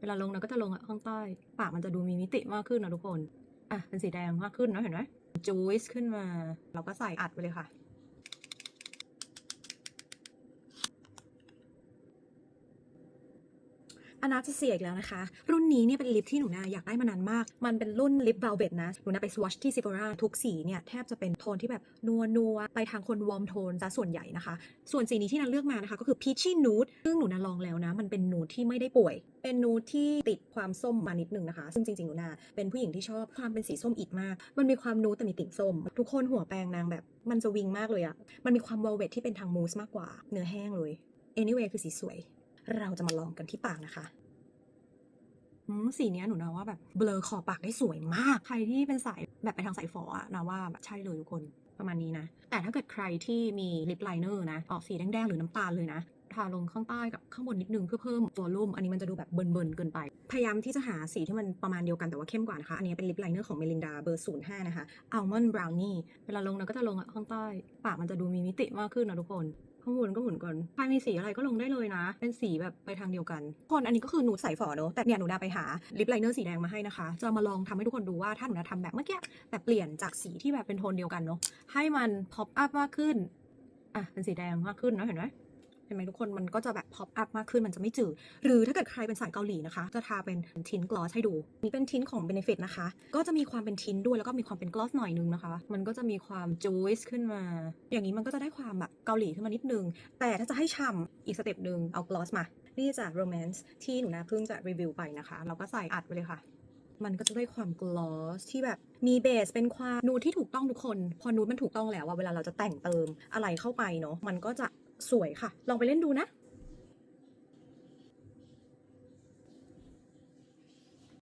เวลาลงเราก็จะลงอะข้างใต้ ปากมันจะดูมีมิติมากขึ้นนะทุกคน อะ เป็นสีแดงมากขึ้นนะเห็นไหมจูสขึ้นมา เราก็ใส่อัดไปเลยค่ะ อนาจะเสียอีกแล้วนะคะ รุ่นนี้เนี่ยเป็นลิปที่หนูนาอยากได้มานานมาก มันเป็นรุ่นลิป velvet นะ หนูนาไปสวอชที่ Sephora ทุกสีเนี่ยแทบจะเป็นโทนที่แบบนัวนัวไปทางคนวอร์มโทนซะส่วนใหญ่นะคะ ส่วนสีนี้ที่นาเลือกมานะคะ ก็คือ peachy nude ซึ่งหนูนาลองแล้วนะ มันเป็นนูดที่ไม่ได้ป่วย เป็นนูดที่ติดความส้มมานิดนึงนะคะ ซึ่งจริงๆหนูนาเป็นผู้หญิงที่ชอบความเป็นสีส้มอิดมาก มันมีความนูดแต่มีติ่งส้ม ทุกคนหัวแปรงนางแบบ มันจะวิงมากเลยอะมันมีความ velvet ที่เป็นทางมูสมากกว่าเนื้อแห้งเลย anyway คือสีสวย เราจะมาลองกันที่ปากนะคะสีนี้หนูนะว่าแบบเบลอขอบปากได้สวยมาก ใครที่เป็นสายแบบไปทางสายฝออะนะว่าแบบใช่เลยทุกคนประมาณนี้นะ แต่ถ้าเกิดใครที่มีลิปไลเนอร์นะ ออกสีแดงๆ หรือน้ำตาลเลยนะทาลงข้างใต้กับข้างบนนิดนึงเพื่อเพิ่มวอลลุ่มอันนี้มันจะดูแบบเบิร์นๆเกินไป พยายามที่จะหาสีที่มันประมาณเดียวกันแต่ว่าเข้มกว่านะคะ อันนี้เป็นลิปไลเนอร์ของเมลินดาเบอร์05นะคะอัลมอนด์บราวนี่เวลาลงเราก็จะลงข้างใต้ ปากมันจะดูมีมิติมากขึ้นนะทุกคน ข้างบนก็เหมือนก่อนใครมีสีอะไรก็ลงได้เลยนะ เป็นสีแบบไปทางเดียวกันคนอันนี้ก็คือหนูใส่ฝอเนอะแต่เนี่ยหนูดาไปหาลิปไลเนอร์สีแดงมาให้นะคะ จะมาลองทำให้ทุกคนดูว่าถ้าหนูดาทำแบบเมื่อกี้แต่เปลี่ยนจากสีที่แบบเป็นโทนเดียวกันเนอะให้มันพอปอัพมากขึ้นอะเป็นสีแดงมากขึ้นนะเห็นไหม เห็นไหมทุกคนมันก็จะแบบพ็อปอัพมากขึ้นมันจะไม่จืด หรือถ้าเกิดใครเป็นสายเกาหลีนะคะ จะทาเป็นทินกลอสให้ดูนี่เป็นทินของ Benefit นะคะ ก็จะมีความเป็นทินด้วยแล้วก็มีความเป็นกลอสหน่อยนึงนะคะ มันก็จะมีความจูสขึ้นมา อย่างนี้มันก็จะได้ความแบบเกาหลีขึ้นมานิดนึง แต่ถ้าจะให้ฉ่ำอีกสเต็ปหนึ่งเอากลอสมานี่จาก Romance ที่หนูนาเพิ่งจะรีวิวไปนะคะ เราก็ใส่อัดไปเลยค่ะมันก็จะได้ความกลอสที่แบบมีเบสเป็นความนูดที่ถูกต้องทุกคน พอนูดมันถูกต้องแล้วว่าเวลาเราจะแต่งเติมอะไรเข้าไปเนาะมันก็จะ สวยค่ะ ลองไปเล่นดูนะ